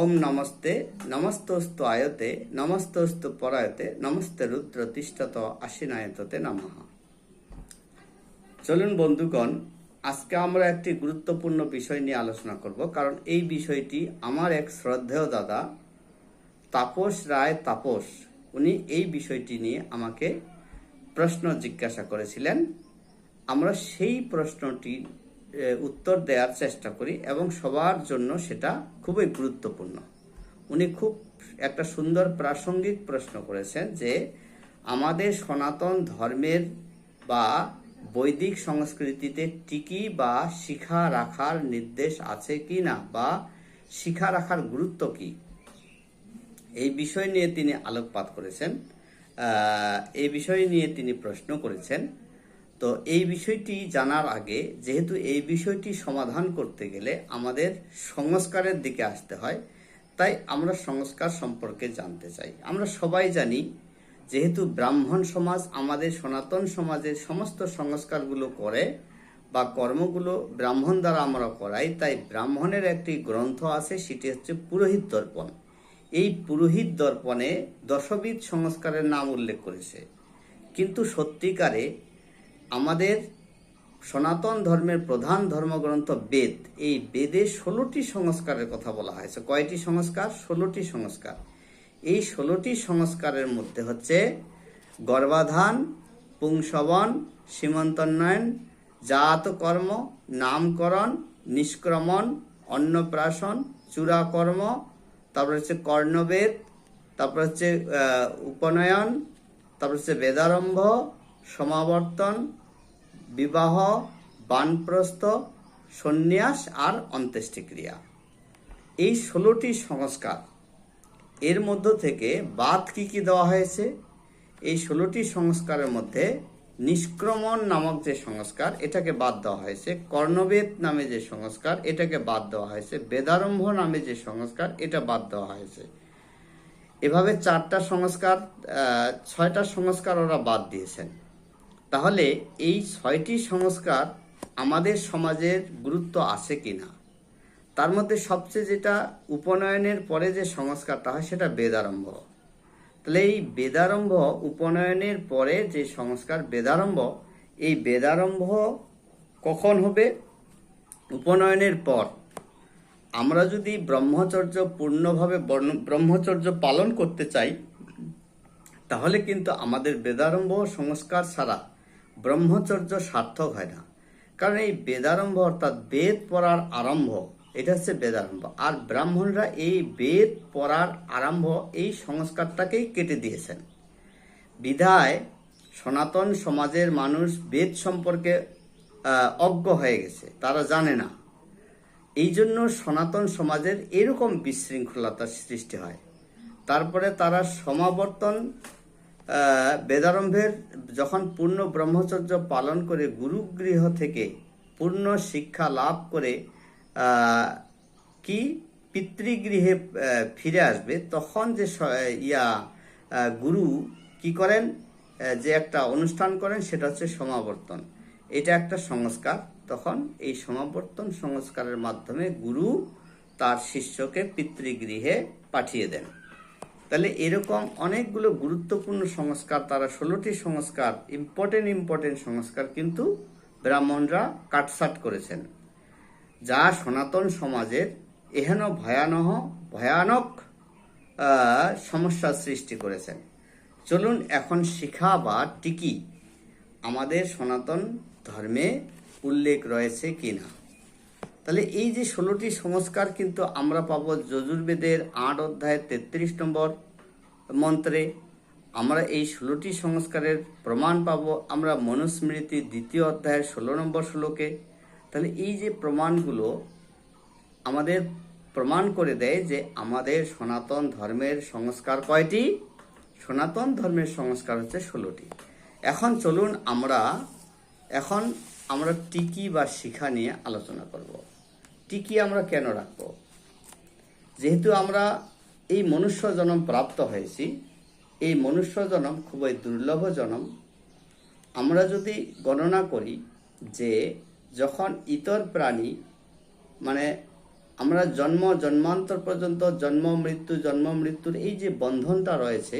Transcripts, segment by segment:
ওম নমস্তে, নমস্তস্তু আয়তে, নমস্তস্তু পরায়তে, নমস্তে রুদ্র তিষ্ঠত আশিনায়ততে নমঃ। চলুন বন্ধুগণ, আজকে আমরা একটি গুরুত্বপূর্ণ বিষয় নিয়ে আলোচনা করব, কারণ এই বিষয়টি আমার এক শ্রদ্ধেয় দাদা, তাপস রায় তাপস, উনি এই বিষয়টি নিয়ে আমাকে প্রশ্ন জিজ্ঞাসা করেছিলেন। আমরা সেই প্রশ্নটি উত্তর দেওয়ার চেষ্টা করি এবং সবার জন্য সেটা খুবই গুরুত্বপূর্ণ। উনি খুব একটা সুন্দর প্রাসঙ্গিক প্রশ্ন করেছেন যে, আমাদের সনাতন ধর্মের বা বৈদিক সংস্কৃতিতে টিকি বা শিখা রাখার নির্দেশ আছে কি না বা শিখা রাখার গুরুত্ব কি? এই বিষয় নিয়ে তিনি আলোকপাত করেছেন। এই বিষয় নিয়ে তিনি প্রশ্ন করেছেন। তো এই বিষয়টি জানার আগে, যেহেতু এই বিষয়টি সমাধান করতে গেলে আমাদের সংস্কারের দিকে আসতে হয়, তাই আমরা সংস্কার সম্পর্কে জানতে চাই। আমরা সবাই জানি, যেহেতু ব্রাহ্মণ সমাজ আমাদের সনাতন সমাজের সমস্ত সংস্কারগুলো করে বা কর্মগুলো ব্রাহ্মণ দ্বারা আমরা করাই, তাই ব্রাহ্মণের একটি গ্রন্থ আছে, সেটি হচ্ছে পুরোহিত দর্পণ। এই পুরোহিত দর্পণে দশবিধ সংস্কারের নাম উল্লেখ করেছে। কিন্তু সত্যিকারে আমাদের সনাতন ধর্মের প্রধান ধর্মগ্রন্থ বেদ। এই বেদে ষোলোটি সংস্কারের কথা বলা হয়েছে কয়টি সংস্কার? ষোলোটি সংস্কার। এই ষোলোটি সংস্কারের মধ্যে হচ্ছে গর্ভাধান পুংসবন সীমন্তোন্নয়ন জাত কর্ম নামকরণ, নিষ্ক্রমণ, অন্নপ্রাশন, চূড়াকর্ম, তারপর হচ্ছে কর্ণবেদ, তারপর হচ্ছে উপনয়ন, তারপর হচ্ছে বেদারম্ভ সমাবর্তন, বিবাহ, বানপ্রস্থ, সন্ন্যাস আর অন্ত্যেষ্টিক্রিয়া। এই ষোলোটি সংস্কার, এর মধ্য থেকে বাদ কি কি দেওয়া হয়েছে? এই ষোলোটি সংস্কারের মধ্যে নিষ্ক্রমণ নামক যে সংস্কার, এটাকে বাদ দেওয়া হয়েছে। কর্ণবেদ নামে যে সংস্কার, এটাকে বাদ দেওয়া হয়েছে। বেদারম্ভ নামে যে সংস্কার, এটা বাদ দেওয়া হয়েছে। এভাবে চারটা সংস্কার ছয়টা সংস্কার ওরা বাদ দিয়েছেন। তাহলে এই ছয়টি সংস্কার আমাদের সমাজের গুরুত্ব আছে কি না তার মধ্যে সবচেয়ে যেটা উপনয়নের পরে যে সংস্কারটা হয় সেটা বেদারম্ভ। তাহলে এই বেদারম্ভ, উপনয়নের পরে যে সংস্কার বেদারম্ভ, এই বেদারম্ভ কখন হবে? উপনয়নের পর। আমরা যদি ব্রহ্মচর্য পূর্ণভাবে ব্রহ্মচর্য পালন করতে চাই, তাহলে কিন্তু আমাদের বেদারম্ভ সংস্কার ছাড়া ব্রহ্মচর্য সার্থক হয় না। কারণ এই বেদারম্ভ অর্থাৎ বেদ পড়ার আরম্ভ, এটা হচ্ছে বেদারম্ভ। আর ব্রাহ্মণরা এই বেদ পড়ার আরম্ভ, এই সংস্কারটাকেই কেটে দিয়েছেন। বিধায় সনাতন সমাজের মানুষ বেদ সম্পর্কে অজ্ঞ হয়ে গেছে, তারা জানে না। এই জন্য সনাতন সমাজের এরকম বিশৃঙ্খলতার সৃষ্টি হয়। তারপরে তারা সমাবর্তন বেদারম্ভের যখন পূর্ণ ব্রহ্মচর্য পালন করে গুরুগৃহ থেকে পূর্ণ শিক্ষা লাভ করে কি পিতৃগৃহে ফিরে আসবে, তখন যে ইয়া গুরু কি করেন? যে একটা অনুষ্ঠান করেন, সেটা হচ্ছে সমাবর্তন। এটা একটা সংস্কার। তখন এই সমাবর্তন সংস্কারের মাধ্যমে গুরু তার শিষ্যকে পিতৃগৃহে পাঠিয়ে দেন। তাহলে এরকম অনেকগুলো গুরুত্বপূর্ণ সংস্কার, তারা ষোলোটি সংস্কার ইম্পর্টেন্ট ইম্পর্টেন্ট সংস্কার কিন্তু ব্রাহ্মণরা কাটসাট করেছেন। যা সনাতন সমাজের এহেন ভয়ানহ, ভয়ানক সমস্যার সৃষ্টি করেছেন। চলুন এখন শিখা বা টিকি আমাদের সনাতন ধর্মে উল্লেখ রয়েছে কিনা। তাহলে এই যে ষোলোটি সংস্কার কিন্তু আমরা পাবো যজুর্বেদের আট অধ্যায়ের তেত্রিশ নম্বর মন্ত্রে। আমরা এই ষোলোটি সংস্কারের প্রমাণ পাবো আমরা মনুস্মৃতি দ্বিতীয় অধ্যায়ের ষোলো নম্বর শ্লোকে। তাহলে এই যে প্রমাণগুলো আমাদের প্রমাণ করে দেয় যে আমাদের সনাতন ধর্মের সংস্কার কয়টি? সনাতন ধর্মের সংস্কার হচ্ছে ষোলোটি। এখন চলুন আমরা, এখন আমরা টিকি বা শিখা নিয়ে আলোচনা করব। টিকি আমরা কেন রাখব? যেহেতু আমরা এই মনুষ্য জন্ম প্রাপ্ত হয়েছি, এই মনুষ্য জন্ম খুবই দুর্লভ জন্ম। আমরা যদি গণনা করি যে যখন ইতর প্রাণী মানে আমরা জন্ম, জন্মান্তর পর্যন্ত জন্ম, মৃত্যু, জন্ম, মৃত্যুর এই যে বন্ধনটা রয়েছে,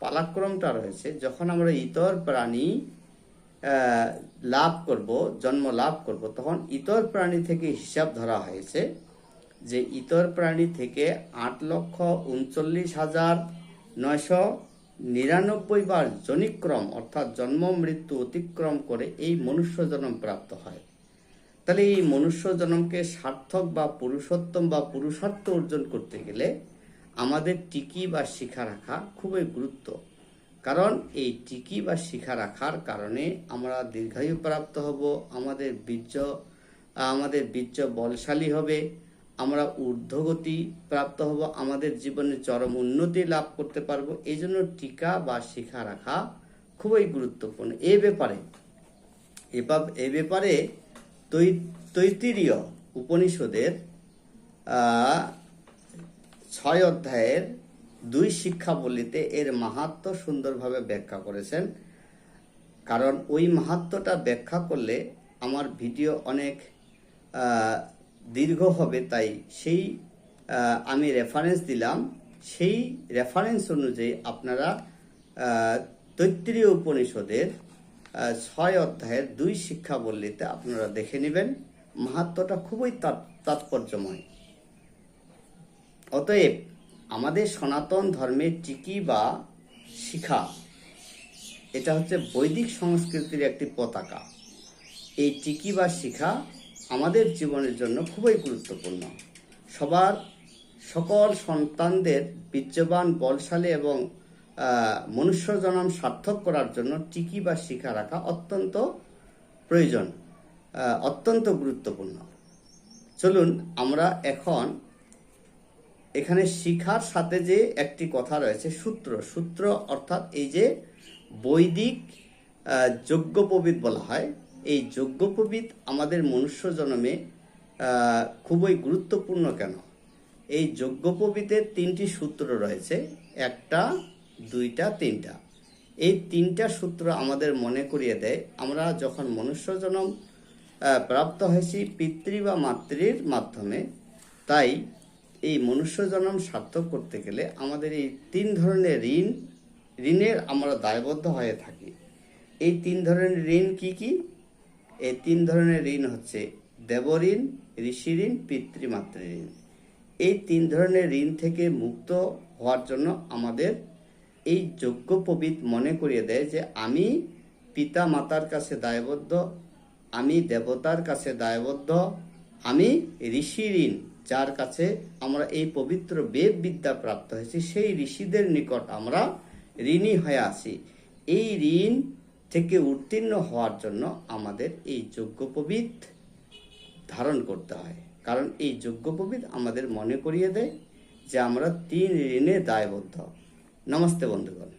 পালাক্রমটা রয়েছে, যখন আমরা ইতর প্রাণী লাভ করব, জন্ম লাভ করব, তখন ইতর প্রাণী থেকে হিসাব ধরা হয়েছে যে ইতর প্রাণী থেকে আট লক্ষ উনচল্লিশ হাজার নয়শো নিরানব্বই বার জনিক্রম, অর্থাৎ জন্ম, মৃত্যু অতিক্রম করে এই মনুষ্য জন্ম প্রাপ্ত হয়। তাহলে এই মনুষ্য জন্মকে সার্থক বা পুরুষোত্তম বা পুরুষার্থ অর্জন করতে গেলে আমাদের টিকি বা শিখা রাখা খুবই গুরুত্ব। কারণ এই টিকি বা শিখা রাখার কারণে আমরা দীর্ঘায়ু প্রাপ্ত হব, আমাদের বীর্য আমাদের বীর্য বলশালী হবে, আমরা ঊর্ধ্বগতি প্রাপ্ত হব, আমাদের জীবনে চরম উন্নতি লাভ করতে পারব। এই জন্য টিকা বা শিখা রাখা খুবই গুরুত্বপূর্ণ। এ ব্যাপারে এ ব্যাপারে তৈ- তৈত্তিরীয় উপনিষদের ছয় অধ্যায়ের দুই শিক্ষাবলীতে এর মাহাত্ম সুন্দরভাবে ব্যাখ্যা করেছেন। কারণ ওই মাহাত্মটা ব্যাখ্যা করলে আমার ভিডিও অনেক দীর্ঘ হবে তাই সেই আমি রেফারেন্স দিলাম। সেই রেফারেন্স অনুযায়ী আপনারা আহ, তৈত্তিরীয় উপনিষদের ছয় অধ্যায়ের দুই শিক্ষাবল্লীতে আপনারা দেখে নেবেন মাহাত্মটা খুবই তাৎপর্যময়। অতএব আমাদের সনাতন ধর্মের টিকি বা শিখা এটা হচ্ছে বৈদিক সংস্কৃতির একটি পতাকা। এই টিকি বা শিখা আমাদের জীবনের জন্য খুবই গুরুত্বপূর্ণ। সবার সকল সন্তানদের বীর্যবান বলশালী এবং আহ, মনুষ্য জন্ম সার্থক করার জন্য টিকি বা শিখা রাখা অত্যন্ত প্রয়োজন অত্যন্ত গুরুত্বপূর্ণ। চলুন আমরা এখন এখানে শিখার সাথে যে একটি কথা রয়েছে, সূত্র। সূত্র অর্থাৎ এই যে বৈদিক যজ্ঞোপবীত বলা হয়, এই যজ্ঞোপবীত আমাদের মনুষ্য জন্মে খুবই গুরুত্বপূর্ণ কেন? এই যজ্ঞোপবীতের তিনটি সূত্র রয়েছে, একটা, দুইটা, তিনটা। এই তিনটা সূত্র আমাদের মনে করিয়ে দেয়, আমরা যখন মনুষ্য জন্ম প্রাপ্ত হয়েছি পিতৃ বা মাতৃর মাধ্যমে, তাই এই মনুষ্য জন্ম সার্থক করতে গেলে আমাদের এই তিন ধরনের ঋণ, ঋণের আমরা দায়বদ্ধ হয়ে থাকি। এই তিন ধরনের ঋণ কি কি? এই তিন ধরনের ঋণ হচ্ছে দেবঋণ ঋষি ঋণ পিতৃমাতৃ ঋণ। এই তিন ধরনের ঋণ থেকে মুক্ত হওয়ার জন্য আমাদের এই যজ্ঞপবিত মনে করিয়ে দেয় যে আমি পিতা মাতার কাছে দায়বদ্ধ, আমি দেবতার কাছে দায়বদ্ধ, আমি ঋষি ঋণ যার কাছে আমরা এই পবিত্র বেদ বিদ্যা প্রাপ্ত হয়েছি, সেই ঋষিদের নিকট আমরা ঋণী হয়ে আছি। এই ঋণ থেকে উত্তীর্ণ হওয়ার জন্য আমাদের এই যজ্ঞপবিত ধারণ করতে হয়। কারণ এই যজ্ঞপবিত আমাদের মনে করিয়ে দেয় যে আমরা তিন ঋণে দায়বদ্ধ। নমস্তে বন্ধুগণ।